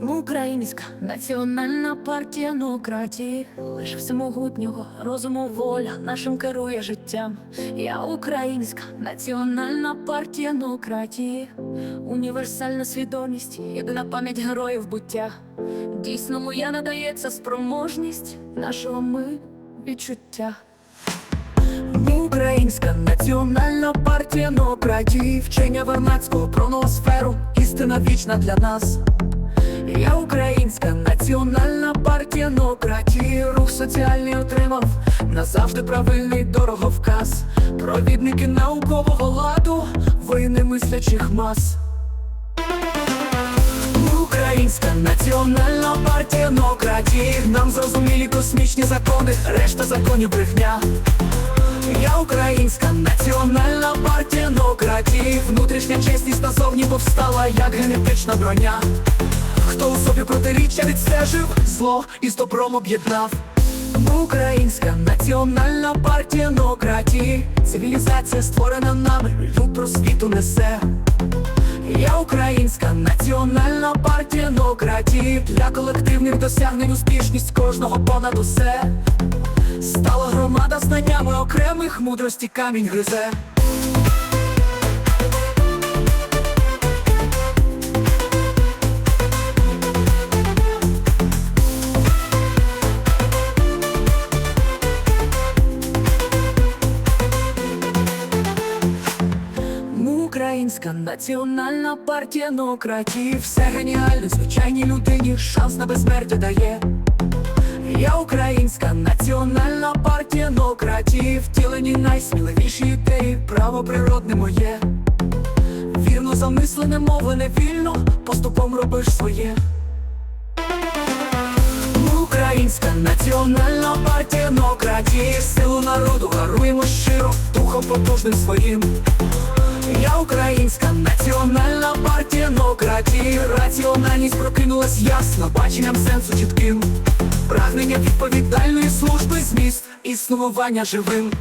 Українська національна партія нократії, лиш всемогутнього розуму воля нашим керує життям. Я українська національна партія нократії, універсальна свідомість, єдина пам'ять героїв буття. Дійсно, моя надається спроможність нашого ми відчуття. Українська національна партія нократії, вчення Вернадського про ноосферу, істина вічна для нас. Я українська національна партія нократії, рух соціальний отримав назавжди правильний дороговказ. Провідники наукового ладу, воїни мислячих мас. Українська національна партія нократії, нам зрозумілі космічні закони, решта законів брехня. Я українська національна партія нократії Внутрішня чесність назовні повстала, як генетична броня. Хто у собі протиріччя відстежив, зло із добром об'єднав. Українська національна партія нократії Цивілізація створена нами, люд просвіту несе. Я українська національна партія нократії Для колективних досягнень успішність кожного понад усе. Стала громада знаннями окремих мудрості камінь гризе. Українська національна партія нократії Все геніально, звичайній людині шанс на безсмертя дає. Я українська національна партія нократії Втілені найсміливіші ідеї, право природне моє. Вірно замислене, мовлене вільно, поступом робиш своє. Українська національна партія нократії Силу народу гаруємо щиро, духом потужним своїм. Я українська національна партія нократії Раціональність прокинулась ясно, баченням сенсу чітким. Прагнення відповідальної служби, зміст існування живим.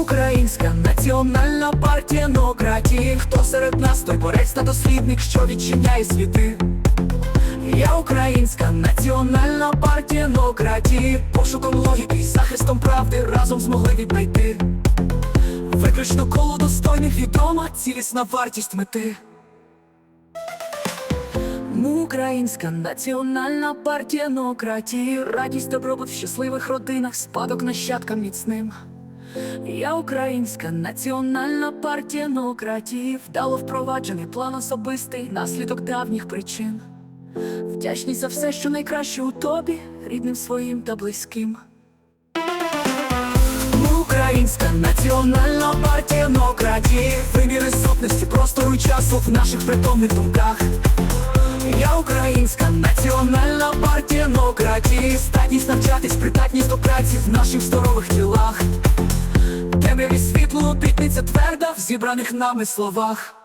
Українська національна партія нократії Хто серед нас той борець та дослідник, що відчиняє світи. Я українська національна партія нократії Пошуком логіки і захистом правди разом змогли віднайти. Виключно коло достойних відома цілісна вартість мети. Українська національна партія нократії Радість добробут в щасливих родинах, спадок нащадкам міцним. Я українська національна партія нократії Вдало впроваджений план особистий, наслідок давніх причин. Вдячність за все, що найкраще у тобі, рідним своїм та близьким. Українська національна партія нократії Виміри сутності простору часу в наших притомних думках. Я українська національна партія нократії Статність навчатись, придатність до праці в наших здорових тілах. Темряві світло обітниця тверда в зібраних нами словах.